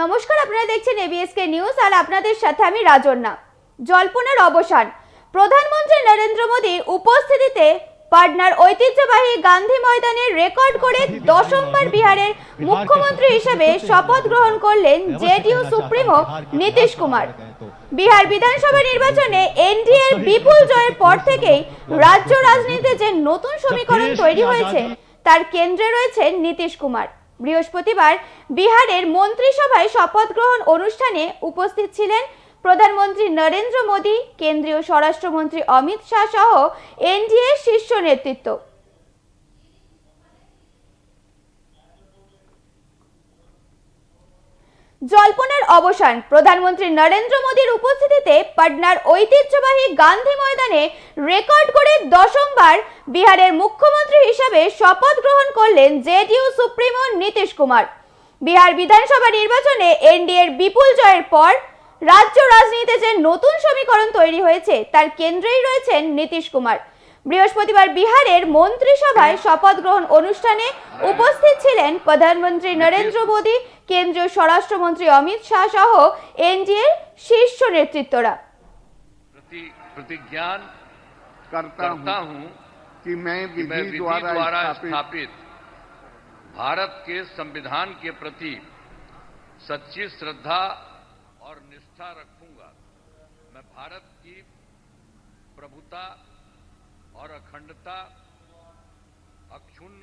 নমস্কার, আপনারা দেখছেন এবিএসকে নিউজ আর আপনাদের সাথে আমি রাজন্না জল্পনার অবসান। প্রধানমন্ত্রী নরেন্দ্র মোদীর উপস্থিতিতে পাটনার ঐতিহ্যবাহী গান্ধী ময়দানে রেকর্ড করে দশমবার বিহারের মুখ্যমন্ত্রী হিসেবে শপথ গ্রহণ করলেন জেডিইউ সুপ্রিমো নীতিশ কুমার। বিহার বিধানসভা নির্বাচনে এনডিএর বিপুল জয়ের পর থেকেই রাজ্য রাজনীতিতে যে নতুন সমীকরণ তৈরি হয়েছে, তার কেন্দ্রে রয়েছেন নীতিশ কুমার। বৃহস্পতিবার বিহারের মন্ত্রিসভায় শপথ গ্রহণ অনুষ্ঠানে উপস্থিত ছিলেন প্রধানমন্ত্রী নরেন্দ্র মোদী, কেন্দ্রীয় স্বরাষ্ট্রমন্ত্রী অমিত শাহ সহ এনডিএর শীর্ষ নেতৃত্ব। জল্পনার অবসান, প্রধানমন্ত্রী নরেন্দ্র মোদীর উপস্থিতিতে পাটনার ঐতিহ্যবাহী গান্ধী ময়দানে রেকর্ড করে দশমবার বিহারের মুখ্যমন্ত্রী হিসাবে শপথ গ্রহণ করলেন জেডিইউ সুপ্রিমো নীতিশ কুমার। বিহার বিধানসভা নির্বাচনে এনডিএর বিপুল জয়ের পর রাজ্য রাজনীতিতে যে নতুন সমীকরণ তৈরি হয়েছে তার কেন্দ্রেই রয়েছেন নীতিশ কুমার। বৃহস্পতিবার বিহারের মন্ত্রিসভায় শপথ গ্রহণ অনুষ্ঠানে উপস্থিত ছিলেন প্রধানমন্ত্রী নরেন্দ্র মোদী কেন্দ্রীয় স্বরাষ্ট্রমন্ত্রী অমিত শাহ সহ এনডিএর শীর্ষ নেতৃত্বরা। প্রতিজ্ঞান করতা হুম कि मैं विधि द्वारा, द्वारा स्थापित स्थापित भारत के संविधान के प्रति सच्ची श्रद्धा और निष्ठा रखूँगा। मैं भारत की प्रभुता और अखंडता अक्षुण्ण